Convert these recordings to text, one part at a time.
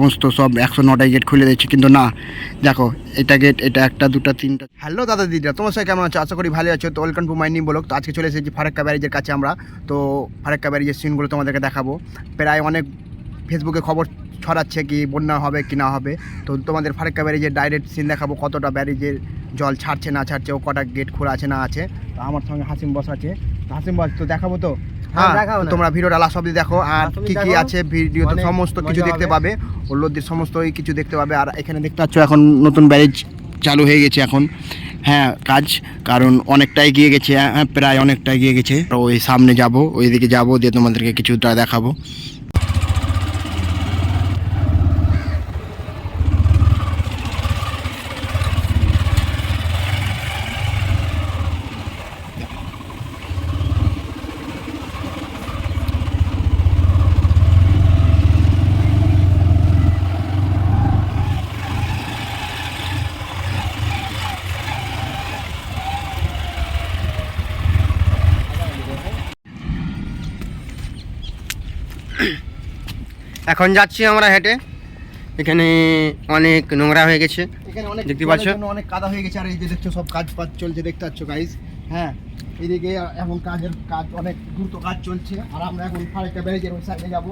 সমস্ত সব একশো নটাই গেট খুলে দিচ্ছে কিন্তু না। দেখো, এটা গেট এটা একটা, দুটা, তিনটা। হ্যালো দাদা দিদিরা, তোমার সাথে কেমন আছো? আশা করি ভালো আছো। তো ওয়েলকাম টু মাই বলক তো আজকে চলে এসেছি ফারাক্কা ব্যারেজের কাছে আমরা। তো ফারাক্কা ব্যারেজের সিনগুলো তোমাদেরকে দেখাবো। প্রায় অনেক ফেসবুকে খবর ছড়াচ্ছে কি বন্যা হবে কি না হবে। তো তোমাদের ফারাক্কা ব্যারেজের ডাইরেক্ট সিন দেখাবো, কতটা ব্যারেজের জল ছাড়ছে না ছাড়ছে, ও কটা গেট খোলা আছে না আছে। তো আমার সঙ্গে হাসিম বস আছে। হাসিম বস, তো দেখাবো তো? হ্যাঁ। তোমরা ভিডিওটা লাস্ট অব্দি দেখো আর কি কি আছে ভিডিওতে অনেক সমস্ত কিছু দেখতে পাবে ওল্লোদের সমস্ত কিছু দেখতে পাবে আর এখানে দেখতে পাচ্ছ এখন নতুন ব্যারেজ চালু হয়ে গেছে এখন। হ্যাঁ কাজ কারণ অনেকটাই গিয়ে গেছে হ্যাঁ প্রায় অনেকটাই গিয়ে গেছে। ওই সামনে যাব ওইদিকে যাব দিয়ে তোমাদেরকে কিছুটা দেখাবো। এখন যাচ্ছি আমরা হেঁটে। এখানে অনেক নোংরা হয়ে গেছে। এখানে অনেক দেখতে পাচ্ছ? অনেক কাদা হয়ে গেছে। আর এই যে দেখছ সব কাজ ফাজ চলছে দেখতে পাচ্ছ গাইস হ্যাঁ এদিকে এখন কাজের কাজ অনেক দ্রুত কাজ চলছে। আর আমরা এখন ফারাক্কা ব্যারেজের ওই সাইডে যাব।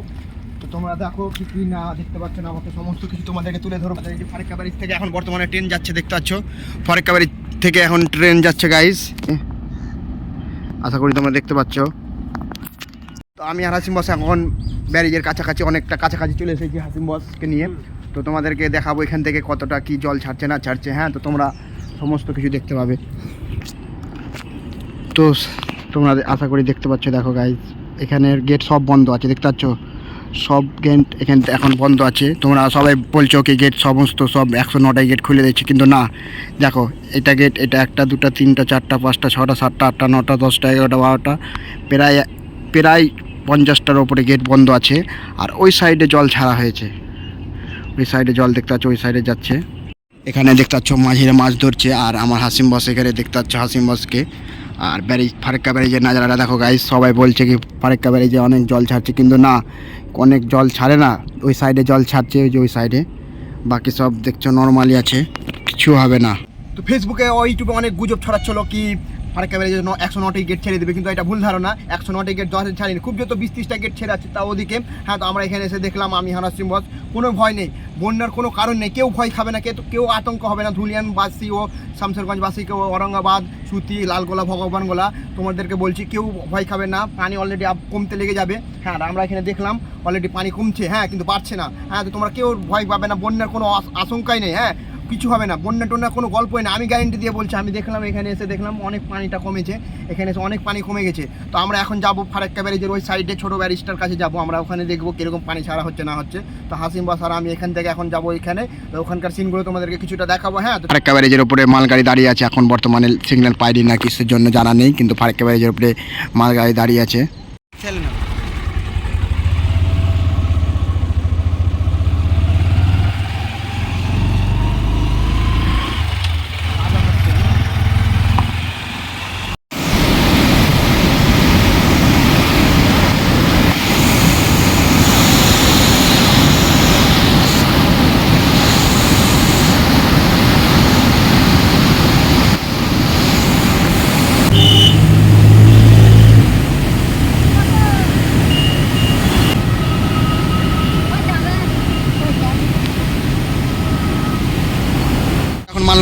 তো তোমরা দেখো কি কি না দেখতে পাচ্ছ না আমাকে সমস্ত কিছু তোমাদেরকে তুলে ধরবো। এই যে ফারাক্কা ব্যারেজ থেকে এখন বর্তমানে ট্রেন যাচ্ছে দেখতে পাচ্ছ? ফারাক্কা ব্যারেজ থেকে এখন ট্রেন যাচ্ছে গাইস আশা করি তোমরা দেখতে পাচ্ছ। তো আমি আর হাসিম বস এখন ব্যারেজের কাছাকাছি অনেকটা কাছাকাছি চলে এসেছি হাসিম বসকে নিয়ে। তো তোমাদেরকে দেখাবো এখান থেকে কতটা কি জল ছাড়ছে না ছাড়ছে। হ্যাঁ তো তোমরা সমস্ত কিছু দেখতে পাবে। তো তোমরা আশা করি দেখতে পাচ্ছ দেখো গাইজ এখানের গেট সব বন্ধ আছে দেখতে পাচ্ছ? সব গেট এখান এখন বন্ধ আছে। তোমরা সবাই বলছো কি গেট সমস্ত সব একশো নটাই গেট খুলে দিচ্ছে কিন্তু না। দেখো এটা গেট এটা একটা দুটা তিনটা চারটা পাঁচটা ছটা সাতটা আটটা নটা দশটা এগারোটা বারোটা প্রায় প্রায় পঞ্চাশটার ওপরে গেট বন্ধ আছে, আর ওই সাইডে জল ছাড়া হয়েছে। ওই সাইডে জল দেখতে পাচ্ছ, ওই সাইডে যাচ্ছে। এখানে দেখতে পাচ্ছ, মাঝিরা মাছ ধরছে, আর আমার হাসিম বস এখানে দেখতে পাচ্ছ, হাসিম বসকে আর ব্যারেজ ফারেক্কা ব্যারেজের নাজারাটা দেখো গাইস সবাই বলছে কি ফারেক্কা ব্যারেজে অনেক জল ছাড়ছে, কিন্তু না, অনেক জল ছাড়ে না। ওই সাইডে জল ছাড়ছে, ওই যে ওই সাইডে বাকি সব দেখছ নর্মালি আছে, কিছু হবে না। তো ফেসবুকে ও ইউটিউবে অনেক গুজব ছড়াচ্ছিল কি ফারাক্কা ব্যারেজে একশো নটি গেট ছেড়ে দেবে, কিন্তু এটা ভুল ধারণা। একশো নটি গেট দশ ছাড়েনি খুব যত বিশ ত্রিশটা গেট ছেড়ে আছে তা ওদিকে হ্যাঁ তো আমরা এখানে এসে দেখলাম, আমি হানাসিম বস কোনো ভয় নেই। বন্যার কোনো কারণ নেই। কেউ ভয় খাবে না কেউ কেউ আতঙ্ক হবে না। ধুলিয়ানবাসী ও শামসেরগঞ্জবাসী কেউ ঔরঙ্গাবাদ, সুতি, লালগোলা, ভগবানগোলা, তোমাদেরকে বলছি, কেউ ভয় খাবে না। পানি অলরেডি কমতে লেগে যাবে। হ্যাঁ আমরা এখানে দেখলাম অলরেডি পানি কমছে। হ্যাঁ কিন্তু বাড়ছে না। হ্যাঁ তো তোমরা কেউ ভয় পাবে না। বন্যার কোনো আশঙ্কাই নেই। হ্যাঁ কিছু হবে না, বন্যা টন্যার কোনো গল্পই না। আমি গ্যারেন্টি দিয়ে বলছি, আমি দেখলাম, এখানে এসে দেখলাম অনেক পানিটা কমেছে, এখানে এসে অনেক পানি কমে গেছে। তো আমরা এখন যাব ফারাক্কা ব্যারেজের ওই সাইডে ছোটো ব্যারিজটার কাছে যাব। আমরা ওখানে দেখব কীরকম পানি ছাড়া হচ্ছে, না হচ্ছে। তো হাসিম বাস আর আমি এখান থেকে এখন যাব এখানে। তো ওখানকার সিনগুলো তোমাদেরকে কিছুটা দেখাবো হ্যাঁ? ফারাক্কা ব্যারেজের উপরে মালগাড়ি দাঁড়িয়ে আছে। এখন বর্তমানে সিগন্যাল পাইনি, না কিসের জন্য জানা নেই। কিন্তু ফারাক্কা ব্যারেজের উপরে মালগাড়ি দাঁড়িয়ে আছে।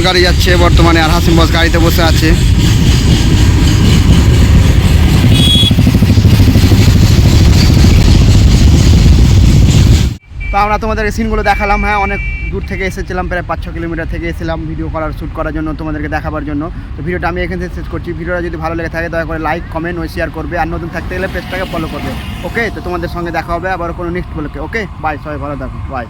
মালগাড়ি যাচ্ছে, বর্তমানে আর হাসিম বস গাড়িতে বসে আছে। তো আমরা তোমাদের সিনগুলো দেখালাম হ্যাঁ অনেক দূর থেকে এসেছিলাম, প্রায় পাঁচ ছ কিলোমিটার থেকে এসেছিলাম ভিডিও করার শ্যুট করার জন্য তোমাদেরকে দেখাবার জন্য। তো ভিডিওটা আমি এখান থেকে শেষ করছি। ভিডিওটা যদি ভালো লেগে থাকে, দয়া করে লাইক কমেন্ট ও শেয়ার করবে। আর নতুন থাকতে গেলে পেজটাকে ফলো করবে। ওকে তো তোমাদের সঙ্গে দেখা হবে আবার কোনো নেক্সট বলে ওকে বাই সবাই ভালো থাকো। বাই